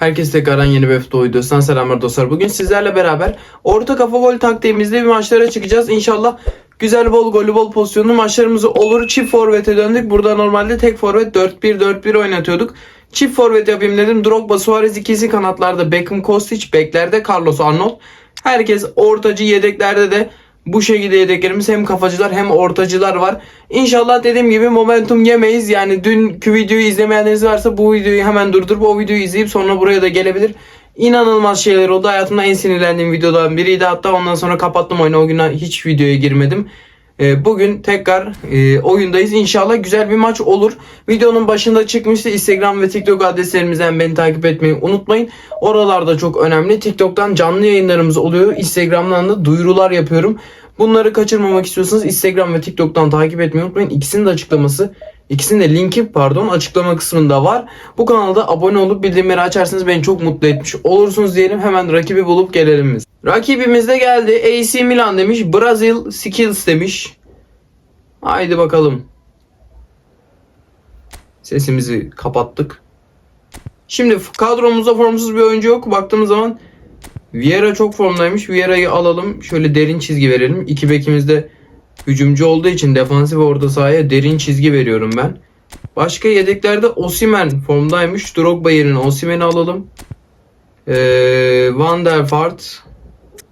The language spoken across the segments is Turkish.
Herkese tekrardan yeni bir FIFA videosundan selamlar dostlar. Bugün sizlerle beraber orta kafa gol taktiğimizde bir maçlara çıkacağız. İnşallah güzel bol golü bol pozisyonlu maçlarımız olur. Çift forvete döndük. Burada normalde tek forvet 4-1-4-1 oynatıyorduk. Çift forvet yapayım dedim. Drogba, Suarez ikisi kanatlarda. Beckham, Kostic, beklerde Carlos Arnold. Herkes ortacı yedeklerde de bu şekilde yedeklerimiz hem kafacılar hem ortacılar var. İnşallah dediğim gibi momentum yemeyiz. Yani dünkü videoyu izlemeyenleriniz varsa bu videoyu hemen durdurup o videoyu izleyip sonra buraya da gelebilir. İnanılmaz şeyler oldu. Hayatımda en sinirlendiğim videodan biriydi. Hatta ondan sonra kapattım oyunu. O gün hiç videoya girmedim. Ee, Bugün tekrar e, oyundayız. İnşallah güzel bir maç olur. Videonun başında çıkmıştı. Instagram ve TikTok adreslerimizden beni takip etmeyi unutmayın. Oralarda çok önemli. TikTok'tan canlı yayınlarımız oluyor. Instagram'dan da duyurular yapıyorum. Bunları kaçırmamak istiyorsanız Instagram ve TikTok'tan takip etmeyi unutmayın. İkisinin de açıklaması, ikisinin de linki pardon açıklama kısmında var. Bu kanalda abone olup bildirimleri açarsanız beni çok mutlu etmiş olursunuz diyelim. Hemen rakibi bulup gelelim biz. Rakibimiz de geldi. AC Milan demiş. Brazil Skills demiş. Haydi bakalım. Sesimizi kapattık. Şimdi kadromuzda formsuz bir oyuncu yok. Baktığımız zaman Vieira çok formdaymış. Vieira'yı alalım. Şöyle derin çizgi verelim. İki bekimiz de hücumcu olduğu için defansif orta sahaya derin çizgi veriyorum ben. Başka yedeklerde Osimen formdaymış. Drogba yerine Osimen'i alalım. Ee, Van der Vaart.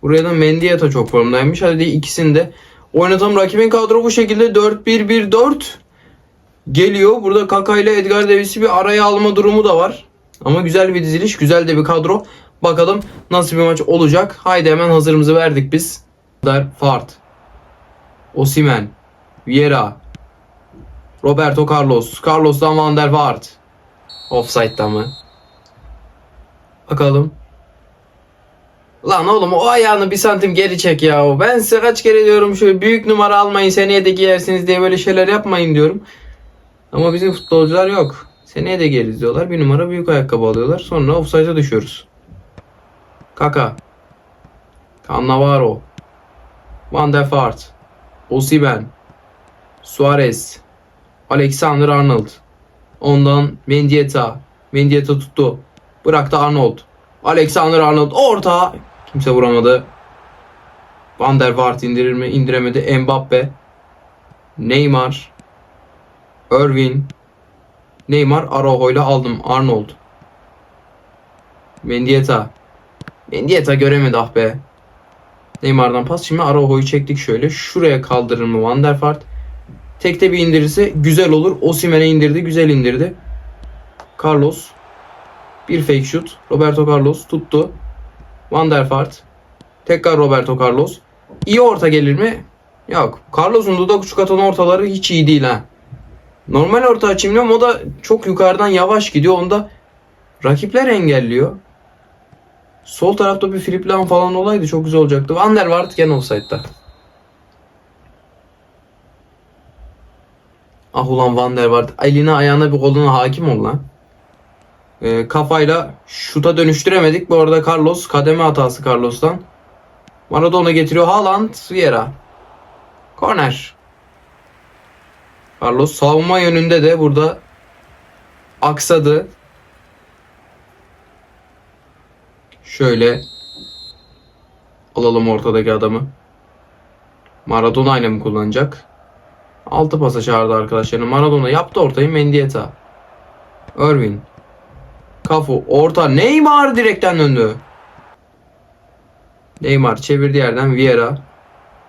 Buraya da Mendieta çok formdaymış. Hadi ikisini de oynatalım. Rakibin kadro bu şekilde 4-1-1-4 geliyor. Burada Kaka ile Edgar Davis'i bir araya alma durumu da var. Ama güzel bir diziliş, güzel de bir kadro. Bakalım nasıl bir maç olacak. Haydi hemen hazırımızı verdik biz. Der Fart. Osimen. Vieira. Roberto Carlos. Carlos'tan Van der Vaart. Offside'da mı? Bakalım. Lan oğlum o ayağını bir santim geri çek ya. Ben size kaç kere diyorum şöyle büyük numara almayın seneye de giyersiniz diye böyle şeyler yapmayın diyorum. Ama bizim futbolcular yok. Seneye de geliriz diyorlar. Bir numara büyük ayakkabı alıyorlar. Sonra offside'a düşüyoruz. Kaka. Cannavaro. Van der Vaart. Osimhen. Suarez. Alexander Arnold. Ondan Mendieta. Mendieta tuttu. Bıraktı Arnold. Alexander Arnold orta. Kimse vuramadı. Van der Vaart indirir mi? İndiremedi. Mbappe. Neymar. Irvin. Neymar Araujo ile aldım. Arnold. Mendieta. Mendieta göremedi ah be. Neymar'dan pas. Şimdi Araujo'yu çektik şöyle. Şuraya kaldırır mı Van der Vaart? Tekte bir indirirse güzel olur. Osimhen'e indirdi. Güzel indirdi. Carlos. Bir fake shoot. Roberto Carlos tuttu. Van der Vaart. Tekrar Roberto Carlos. İyi orta gelir mi? Yok. Carlos'un dudak uçuk atan ortaları hiç iyi değil ha. Normal orta açayım diyorum. O da çok yukarıdan yavaş gidiyor. Onda rakipler engelliyor. Sol tarafta bir free plan falan olaydı çok güzel olacaktı. Van der Vaart gene olsaydı. Ah ulan Van der Vaart. Eline ayağına bir koluna hakim ol lan. Ee, kafayla şuta dönüştüremedik. Bu arada Carlos kademe hatası Carlos'tan. Maradona getiriyor. Haaland Vieira. Corner. Carlos savunma yönünde de burada aksadı. Şöyle alalım ortadaki adamı. Maradona ile mi kullanacak? Altı pasa çağırdı arkadaşlarını. Maradona yaptı ortayı Mendieta. Irvin. Kafu orta Neymar direkten döndü. Neymar çevirdi yerden Vieira.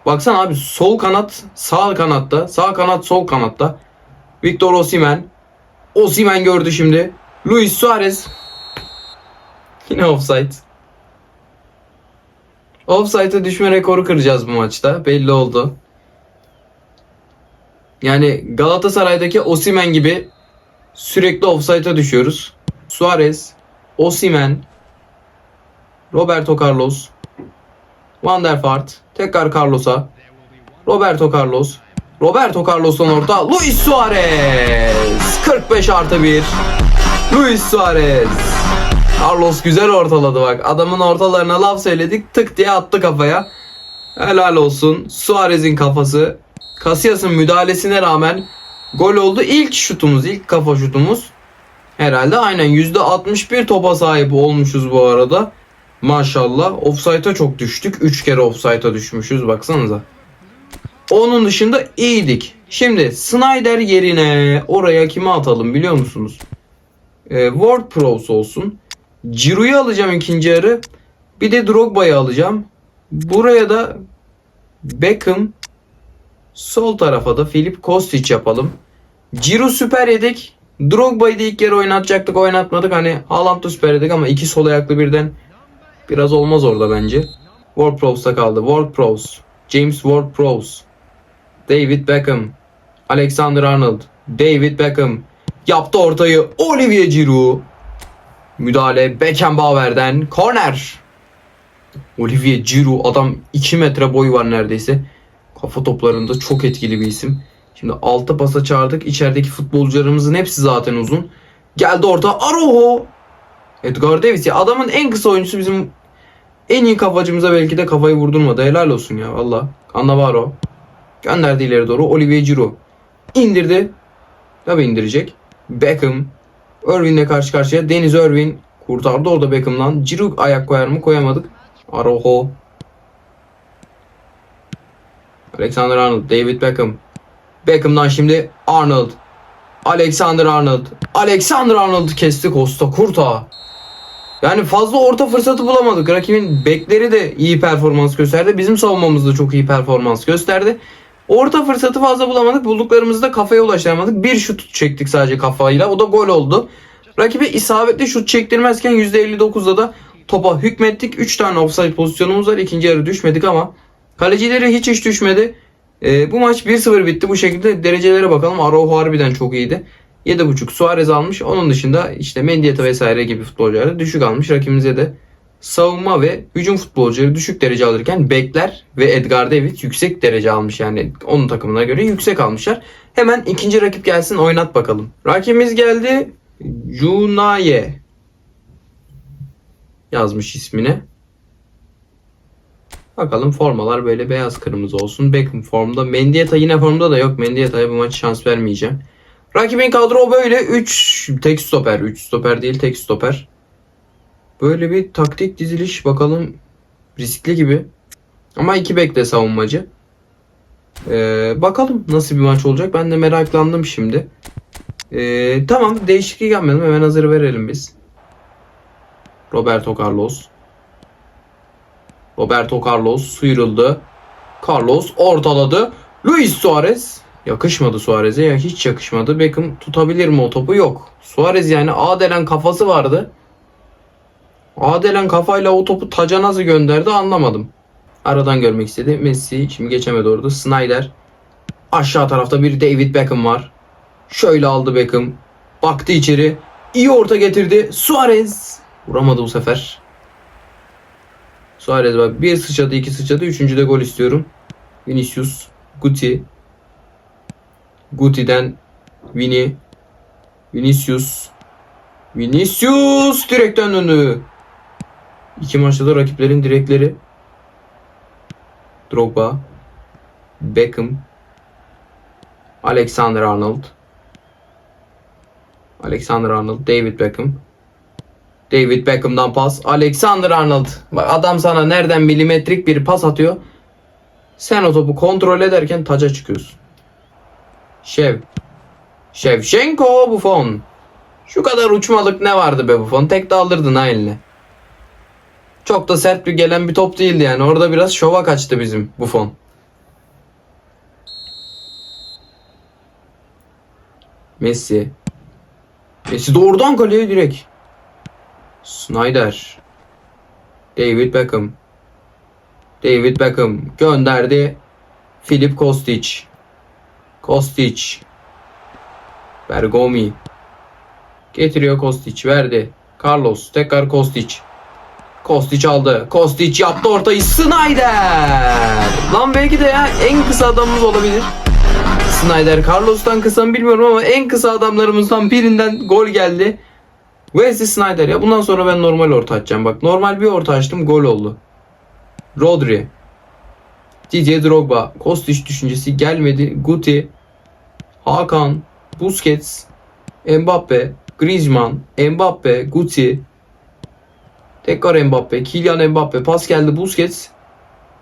Baksana abi sol kanat sağ kanatta. Sağ kanat sol kanatta. Victor Osimhen. Osimhen gördü şimdi. Luis Suarez. Yine offside. Offside'a düşme rekoru kıracağız bu maçta. Belli oldu. Yani Galatasaray'daki Osimhen gibi sürekli offside'a düşüyoruz. Suarez, Osimhen, Roberto Carlos, Van der Vaart, tekrar Carlos'a, Roberto Carlos, Roberto Carlos'tan orta, Luis Suarez, 45 artı 1, Luis Suarez. Carlos güzel ortaladı bak. Adamın ortalarına laf söyledik. Tık diye attı kafaya. Helal olsun. Suarez'in kafası. Casillas'ın müdahalesine rağmen gol oldu. İlk şutumuz, ilk kafa şutumuz. Herhalde aynen %61 topa sahip olmuşuz bu arada. Maşallah. Offside'a çok düştük. 3 kere offside'a düşmüşüz baksanıza. Onun dışında iyiydik. Şimdi Snyder yerine oraya kimi atalım biliyor musunuz? Ee, Ward Prowse olsun. Ciro'yu alacağım ikinci yarı. Bir de Drogba'yı alacağım. Buraya da Beckham sol tarafa da Filip Kostic yapalım. Ciro süper yedik. Drogba'yı da ilk yarı oynatacaktık oynatmadık. Hani Haaland da süper yedik ama iki sol ayaklı birden biraz olmaz orada bence. Ward-Prowse'da kaldı. Ward-Prowse. James Ward-Prowse. David Beckham. Alexander Arnold. David Beckham. Yaptı ortayı. Olivier Giroud. Müdahale Beckenbauer'den. Korner. Olivier Giroud adam 2 metre boyu var neredeyse. Kafa toplarında çok etkili bir isim. Şimdi altı pasa çağırdık. İçerideki futbolcularımızın hepsi zaten uzun. Geldi orta Aroho. Edgar Davis ya adamın en kısa oyuncusu bizim en iyi kafacımıza belki de kafayı vurdurmadı. Helal olsun ya valla. Cannavaro. Gönderdi ileri doğru. Olivier Giroud. indirdi. Tabi indirecek. Beckham. Irvin'le karşı karşıya. Deniz Irvin kurtardı orada Beckham'dan. Giroud ayak koyar mı? Koyamadık. Aroho. Alexander Arnold. David Beckham. Beckham'dan şimdi Arnold. Alexander Arnold. Alexander Arnold kesti Costa Kurta. Yani fazla orta fırsatı bulamadık. Rakibin bekleri de iyi performans gösterdi. Bizim savunmamız da çok iyi performans gösterdi. Orta fırsatı fazla bulamadık. Bulduklarımızı da kafaya ulaştıramadık. Bir şut çektik sadece kafayla. O da gol oldu. Rakibe isabetli şut çektirmezken %59'da da topa hükmettik. 3 tane offside pozisyonumuz var. İkinci yarı düşmedik ama kalecileri hiç hiç düşmedi. Ee, bu maç 1-0 bitti. Bu şekilde derecelere bakalım. Araujo harbiden çok iyiydi. 7.5 Suarez almış. Onun dışında işte Mendieta vesaire gibi futbolcular düşük almış. Rakibimize de savunma ve hücum futbolcuları düşük derece alırken bekler ve Edgar David yüksek derece almış. Yani onun takımına göre yüksek almışlar. Hemen ikinci rakip gelsin oynat bakalım. Rakibimiz geldi. Junaye yazmış ismine. Bakalım formalar böyle beyaz kırmızı olsun. Beckham formda. Mendieta yine formda da yok. Mendieta'ya bu maç şans vermeyeceğim. Rakibin kadro böyle 3 tek stoper. 3 stoper değil tek stoper. Böyle bir taktik diziliş bakalım riskli gibi. Ama iki bekle savunmacı. Ee, bakalım nasıl bir maç olacak. Ben de meraklandım şimdi. Ee, tamam değişiklik yapmayalım. Hemen hazır verelim biz. Roberto Carlos. Roberto Carlos sıyrıldı. Carlos ortaladı. Luis Suarez. Yakışmadı Suarez'e ya hiç yakışmadı. Beckham tutabilir mi o topu? Yok. Suarez yani Adelen kafası vardı. Adelen kafayla o topu taca nasıl gönderdi anlamadım. Aradan görmek istedi. Messi şimdi geçemedi orada. Snyder. Aşağı tarafta bir David Beckham var. Şöyle aldı Beckham. Baktı içeri. İyi orta getirdi. Suarez. Vuramadı bu sefer. Suarez bak. Bir sıçradı iki sıçradı. Üçüncüde gol istiyorum. Vinicius. Guti. Guti'den Vini. Vinicius. Vinicius direkten döndü. İki maçta da rakiplerin direkleri. Drogba. Beckham. Alexander Arnold. Alexander Arnold. David Beckham. David Beckham'dan pas. Alexander Arnold. Bak adam sana nereden milimetrik bir pas atıyor. Sen o topu kontrol ederken taca çıkıyorsun. Şev. Şevşenko Buffon. Şu kadar uçmalık ne vardı be Buffon? Tek de alırdın ha eline. Çok da sert bir gelen bir top değildi yani. Orada biraz şova kaçtı bizim Buffon. Messi. Messi doğrudan kaleye direkt. Snyder. David Beckham. David Beckham gönderdi. Filip Kostic. Kostic. Bergomi. Getiriyor Kostic. Verdi. Carlos. Tekrar Kostic. Kostic aldı. Kostic yaptı ortayı. Snyder. Lan belki de ya en kısa adamımız olabilir. Snyder. Carlos'tan kısa mı bilmiyorum ama en kısa adamlarımızdan birinden gol geldi. Wesley Snyder ya bundan sonra ben normal orta açacağım. Bak normal bir orta açtım gol oldu. Rodri. Didier Drogba. Kostic düşüncesi gelmedi. Guti. Hakan. Busquets. Mbappe. Griezmann, Mbappe, Guti. Tekrar Mbappe, Kylian Mbappe. Pas geldi Busquets.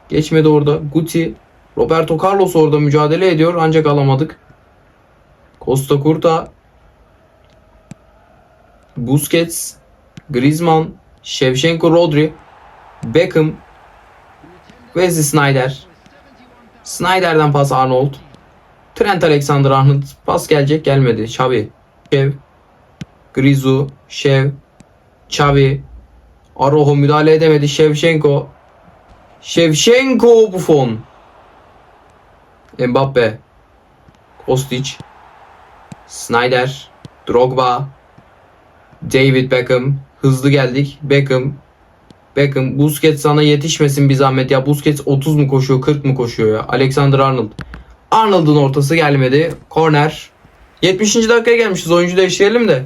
Geçmedi orada. Guti. Roberto Carlos orada mücadele ediyor ancak alamadık. Costa Curta. Busquets. Griezmann. Shevchenko Rodri. Beckham. Wesley Snyder. Snyder'den pas Arnold. Trent Alexander-Arnold. Pas gelecek gelmedi. Xavi. Şev. Grizu. Şev. Xavi. Aroho müdahale edemedi. Shevchenko. Shevchenko Buffon. Mbappe. Kostic. Snyder. Drogba. David Beckham. Hızlı geldik. Beckham. Beckham. Busquets sana yetişmesin bir zahmet ya. Busquets 30 mu koşuyor 40 mı koşuyor ya. Alexander Arnold. Arnold'un ortası gelmedi. Corner. 70. dakikaya gelmişiz. Oyuncu değiştirelim de.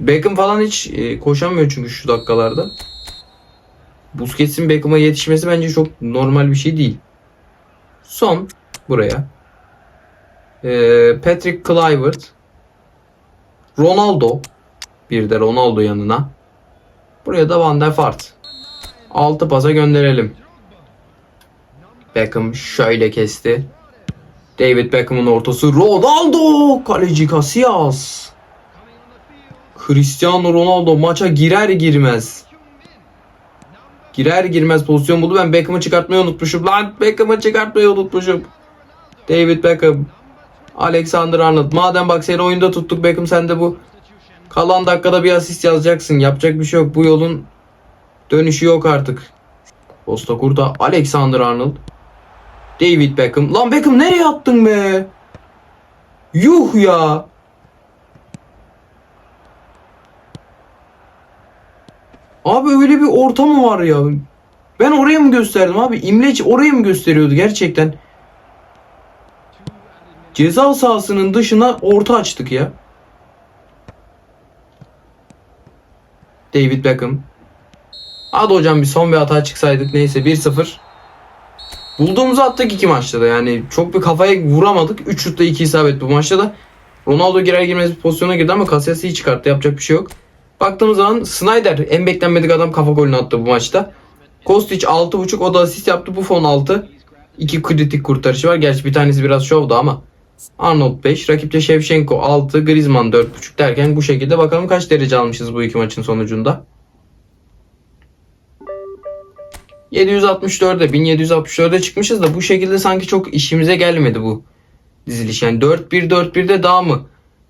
Beckham falan hiç e, koşamıyor çünkü şu dakikalarda. Busquets'in Beckham'a yetişmesi bence çok normal bir şey değil. Son buraya. Ee, Patrick Kluivert. Ronaldo. Bir de Ronaldo yanına. Buraya da Van der Vaart. 6 pasa gönderelim. Beckham şöyle kesti. David Beckham'ın ortası. Ronaldo! Kaleci Casillas. Cristiano Ronaldo maça girer girmez. Girer girmez pozisyon buldu. Ben Beckham'ı çıkartmayı unutmuşum. Lan Beckham'ı çıkartmayı unutmuşum. David Beckham. Alexander Arnold. Madem bak seni oyunda tuttuk Beckham sen de bu kalan dakikada bir asist yazacaksın. Yapacak bir şey yok. Bu yolun dönüşü yok artık. Costa Curta. Alexander Arnold. David Beckham. Lan Beckham nereye attın be? Yuh ya. Abi öyle bir orta mı var ya? Ben oraya mı gösterdim abi? İmleç oraya mı gösteriyordu gerçekten? Ceza sahasının dışına orta açtık ya. David Beckham. Hadi hocam bir son bir hata çıksaydık neyse 1-0. Bulduğumuzu attık iki maçta da yani çok bir kafaya vuramadık. 3 şutta 2 isabet bu maçta da. Ronaldo girer girmez bir pozisyona girdi ama Casillas iyi çıkarttı yapacak bir şey yok. Baktığımız zaman Snyder en beklenmedik adam kafa golünü attı bu maçta. Kostic 6.5 o da asist yaptı. Buffon 6. 2 kritik kurtarışı var. Gerçi bir tanesi biraz şovdu ama. Arnold 5. Rakipte Shevchenko 6. Griezmann 4.5 derken bu şekilde bakalım kaç derece almışız bu iki maçın sonucunda. 764'e 1764'e çıkmışız da bu şekilde sanki çok işimize gelmedi bu diziliş. Yani 4-1-4-1'de daha mı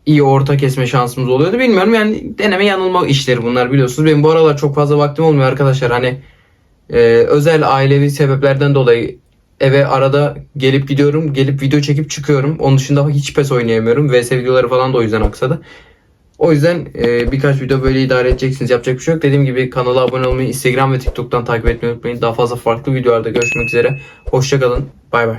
iyi orta kesme şansımız oluyordu bilmiyorum. Yani deneme yanılma işleri bunlar biliyorsunuz. Benim bu aralar çok fazla vaktim olmuyor arkadaşlar. Hani e, özel ailevi sebeplerden dolayı eve arada gelip gidiyorum. Gelip video çekip çıkıyorum. Onun dışında hiç pes oynayamıyorum. VS videoları falan da o yüzden aksadı. O yüzden e, birkaç video böyle idare edeceksiniz. Yapacak bir şey yok. Dediğim gibi kanala abone olmayı, Instagram ve TikTok'tan takip etmeyi unutmayın. Daha fazla farklı videolarda görüşmek üzere. Hoşçakalın. Bay bay.